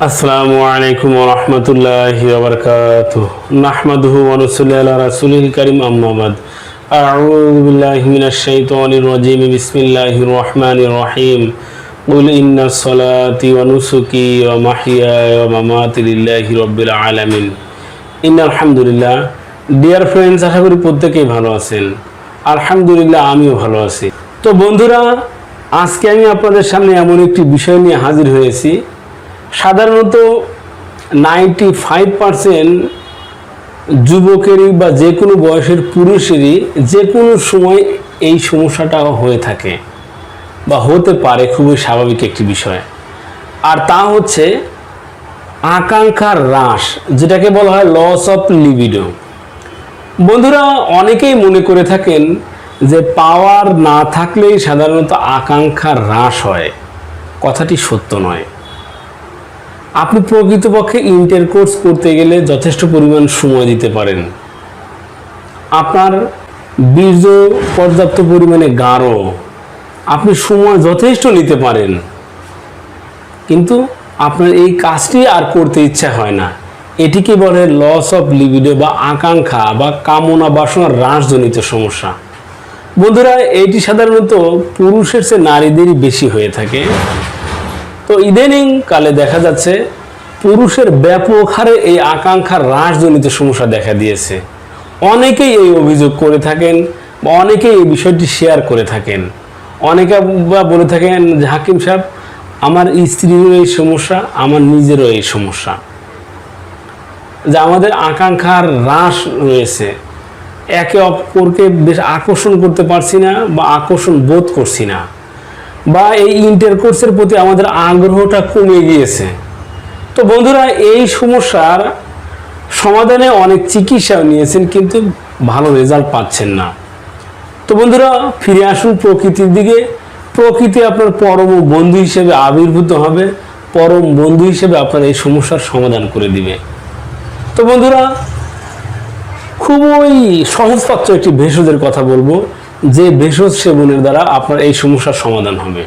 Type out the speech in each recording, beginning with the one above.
আসসালামু আলাইকুম রহমতুল্লাহ ওবরকাত নাহমাদুহু ওয়ানুসল্লি আলা রাসূলিল কারীম আম্মা বাদ আউযু বিল্লাহি মিনাশ শাইতানির রাজীম বিসমিল্লাহির রহমানির রহিম قل إن صلاتي ونسكي ومحياي ومماتي لله رب العالمين ইন আলহামদুলিল্লাহ ডিয়ার ফ্রেন্ডস আশা করি প্রত্যেকেই ভালো আছেন আলহামদুলিল্লাহ আমিও ভালো আছি তো বন্ধুরা আজকে আমি আপনাদের সামনে এমন একটি বিষয় নিয়ে হাজির হয়েছি সাধারণত নাইনটি ফাইভ পার্সেন্ট যুবকেরই বা যে কোনো বয়সের পুরুষেরই যে কোনো সময় এই সমস্যাটা হয়ে থাকে বা হতে পারে, খুবই স্বাভাবিক একটি বিষয়। আর তা হচ্ছে আকাঙ্ক্ষার হ্রাস, যেটাকে বলা হয় লস অফ লিবিডো বন্ধুরা, অনেকেই মনে করে থাকেন যে পাওয়ার না থাকলেই সাধারণত আকাঙ্ক্ষার হ্রাস হয়। কথাটি সত্য নয়। আপনি প্রকৃতপক্ষে ইন্টার কোর্স করতে গেলে যথেষ্ট পরিমাণ সময় দিতে পারেন। আপনার বীর্য পর্যাপ্ত পরিমাণে গাঢ়। আপনি সময় যথেষ্ট নিতে পারেন। কিন্তু আপনার এই কাজটি আর করতে ইচ্ছা হয় না। এটিকে বলে লস অফ লিবিডো বা আকাঙ্ক্ষা বা কামনা বাসনার হ্রাসজনিত সমস্যা। বন্ধুরা, এটি সাধারণত পুরুষের চেয়ে নারীদেরই বেশি হয়ে থাকে। তো ইদানিং কালে দেখা যাচ্ছে পুরুষের ব্যাপক হারে এই আকাঙ্ক্ষার হ্রাসজনিত সমস্যা দেখা দিয়েছে। অনেকেই এই অভিযোগ করে থাকেন বা অনেকেই এই বিষয়টি শেয়ার করে থাকেন। অনেকে বা বলে থাকেন যে হাকিম সাহেব, আমার স্ত্রীরও এই সমস্যা, আমার নিজেরও এই সমস্যা। যে আমাদের আকাঙ্ক্ষার হ্রাস রয়েছে। একে অপরকে বেশ আকর্ষণ করতে পারছি না বা আকর্ষণ বোধ করছি না। বা এই ইন্টারকোর্সের প্রতি আমাদের আগ্রহটা কমে গিয়েছে। তো বন্ধুরা, এই সমস্যার সমাধানে অনেক চিকিৎসা নিয়েছেন, কিন্তু ভালো রেজাল্ট পাচ্ছেন না। তো বন্ধুরা, ফিরে আসুন প্রকৃতির দিকে। প্রকৃতি আপনার পরম বন্ধু হিসেবে আবির্ভূত হবে। পরম বন্ধু হিসেবে আপনার এই সমস্যার সমাধান করে দিবে। তো বন্ধুরা, খুবই সহজপাচ্য একটি ভেষজের কথা বলব। যে ভেষজ সেবনের দ্বারা আপনার এই সমস্যার সমাধান হবে।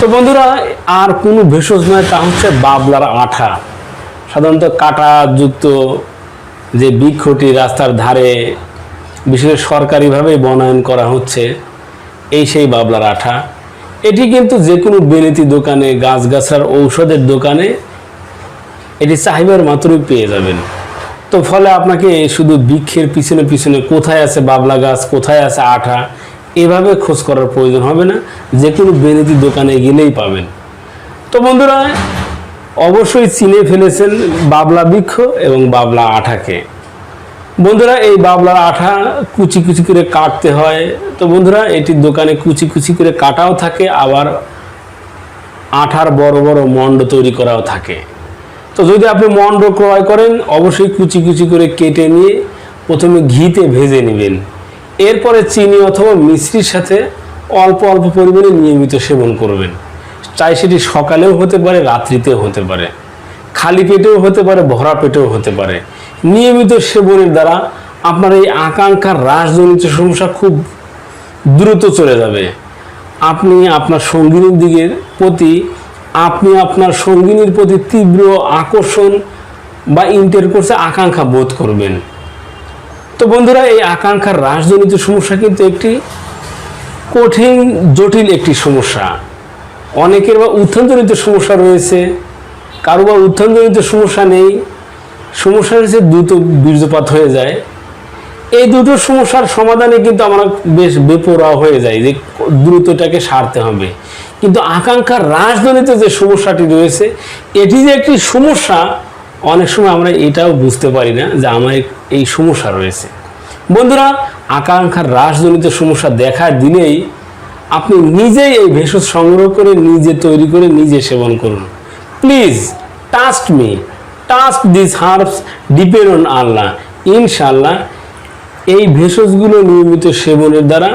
তো বন্ধুরা, আর কোনো ভেষজ নয়, তা হচ্ছে বাবলার আঠা। সাধারণত কাটা, যুক্ত যে বৃক্ষটি রাস্তার ধারে, বিশেষ করে সরকারিভাবে বনায়ন করা হচ্ছে, এই সেই বাবলার আঠা। এটি কিন্তু যে কোনো বেলেতি দোকানে, গাছগাছার ঔষধের দোকানে এটি চাহিবার মাত্রই পেয়ে যাবেন। তো ফলে আপনাকে শুধু বৃক্ষের পিছনে পিছনে কোথায় আছে বাবলা গাছ, কোথায় আছে আঠা, এভাবে খোঁজ করার প্রয়োজন হবে না। যে কোনো বেনেতি দোকানে গেলেই পাবেন। তো বন্ধুরা, অবশ্যই চিনে ফেলেছেন বাবলা বৃক্ষ এবং বাবলা আঠাকে। বন্ধুরা, এই বাবলার আঠা কুচি কুচি করে কাটতে হয়। তো বন্ধুরা এটির দোকানে কুচি কুচি করে কাটাও থাকে, আবার আঠার বড় বড় মণ্ড তৈরি করাও থাকে। তো যদি আপনি মণ্ড ক্রয় করেন, অবশ্যই কুচি কুচি করে কেটে নিয়ে প্রথমে ঘিতে ভেজে নেবেন। এরপরে চিনি অথবা মিশ্রির সাথে অল্প অল্প পরিমাণে নিয়মিত সেবন করবেন। চাই সেটি সকালেও হতে পারে, রাত্রিতেও হতে পারে। খালি পেটেও হতে পারে, ভরা পেটেও হতে পারে। নিয়মিত সেবনের দ্বারা আপনার এই আকাঙ্ক্ষার হ্রাসজনিত সমস্যা খুব দ্রুত চলে যাবে। আপনি আপনার সঙ্গিনীর দিকের প্রতি আপনি আপনার সঙ্গিনীর প্রতি তীব্র আকর্ষণ বা ইন্টারকোর্সে আকাঙ্ক্ষা বোধ করবেন। তো বন্ধুরা, এই আকাঙ্ক্ষার হ্রাসজনিত সমস্যা কিন্তু একটি কঠিন, জটিল একটি সমস্যা। অনেকের বা উত্থানজনিত সমস্যা রয়েছে, কারও বা উত্থানজনিত সমস্যা নেই। সমস্যা রয়েছে দ্রুত বীর্যপাত হয়ে যায়। এই দুটো সমস্যার সমাধানে কিন্তু আমরা বেশ বেপরোয়া হয়ে যায় যে দ্রুতটাকে সারতে হবে। কিন্তু আকাঙ্ক্ষার হ্রাসজনিত যে সমস্যাটি রয়েছে, এটি যে একটি সমস্যা, অনেক সময় আমরা এটাও বুঝতে পারি না যে আমার এই সমস্যা রয়েছে। বন্ধুরা, আকাঙ্ক্ষার হ্রাসজনিত সমস্যা দেখা দিলেই আপনি নিজেই এই ভেষজ সংগ্রহ করে, নিজে তৈরি করে, নিজে সেবন করুন। Please trust me trust this herbs depend on আল্লাহ ইনশাল্লাহ এই ভেষজগুলো নিয়মিত সেবনের দ্বারা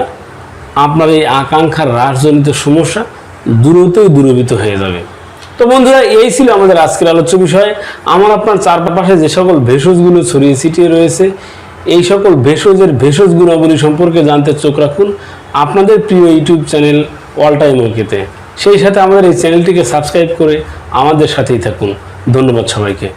আপনার এই আকাঙ্ক্ষার হ্রাসজনিত সমস্যা দ্রুতই দূরীভূত হয়ে যাবে। তো বন্ধুরা, এই ছিল আমাদের আজকের আলোচ্য বিষয়। আমার আপনার চারপাশে যে সকল ভেষজগুলো ছড়িয়ে ছিটিয়ে রয়েছে, এই সকল ভেষজের ভেষজ গুণাবলী সম্পর্কে জানতে চোখ রাখুন আপনাদের প্রিয় ইউটিউব চ্যানেল অল টাইম ওকেতে সেই সাথে আমাদের এই চ্যানেলটিকে সাবস্ক্রাইব করে আমাদের সাথেই থাকুন। ধন্যবাদ সবাইকে।